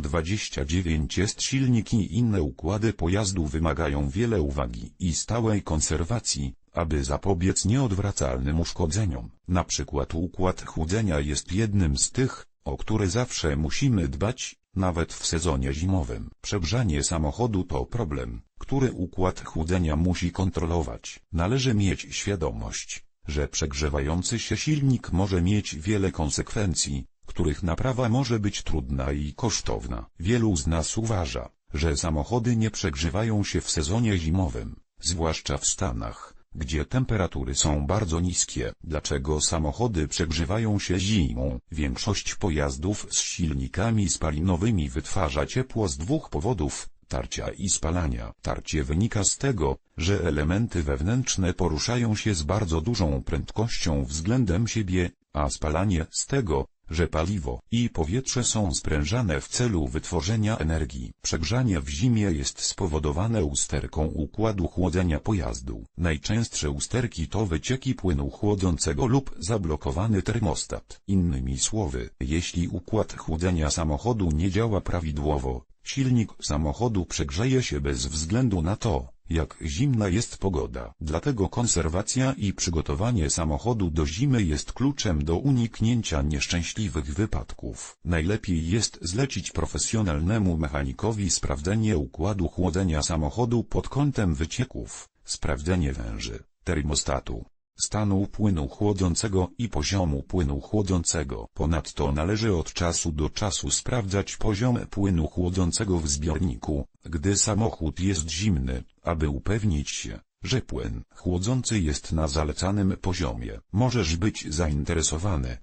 029 jest silnik i inne układy pojazdu wymagają wiele uwagi i stałej konserwacji, aby zapobiec nieodwracalnym uszkodzeniom. Na przykład układ chłodzenia jest jednym z tych, o które zawsze musimy dbać, nawet w sezonie zimowym. Przegrzanie samochodu to problem, który układ chłodzenia musi kontrolować. Należy mieć świadomość, że przegrzewający się silnik może mieć wiele konsekwencji, których naprawa może być trudna i kosztowna. Wielu z nas uważa, że samochody nie przegrzewają się w sezonie zimowym, zwłaszcza w Stanach, gdzie temperatury są bardzo niskie. Dlaczego samochody przegrzewają się zimą? Większość pojazdów z silnikami spalinowymi wytwarza ciepło z dwóch powodów, tarcia i spalania. Tarcie wynika z tego, że elementy wewnętrzne poruszają się z bardzo dużą prędkością względem siebie, a spalanie z tego, że paliwo i powietrze są sprężane w celu wytworzenia energii. Przegrzanie w zimie jest spowodowane usterką układu chłodzenia pojazdu. Najczęstsze usterki to wycieki płynu chłodzącego lub zablokowany termostat. Innymi słowy, jeśli układ chłodzenia samochodu nie działa prawidłowo, silnik samochodu przegrzeje się bez względu na to, jak zimna jest pogoda. Dlatego konserwacja i przygotowanie samochodu do zimy jest kluczem do uniknięcia nieszczęśliwych wypadków. Najlepiej jest zlecić profesjonalnemu mechanikowi sprawdzenie układu chłodzenia samochodu pod kątem wycieków, sprawdzenie węży, termostatu, stanu płynu chłodzącego i poziomu płynu chłodzącego. Ponadto należy od czasu do czasu sprawdzać poziom płynu chłodzącego w zbiorniku, gdy samochód jest zimny, aby upewnić się, że płyn chłodzący jest na zalecanym poziomie. Możesz być zainteresowany,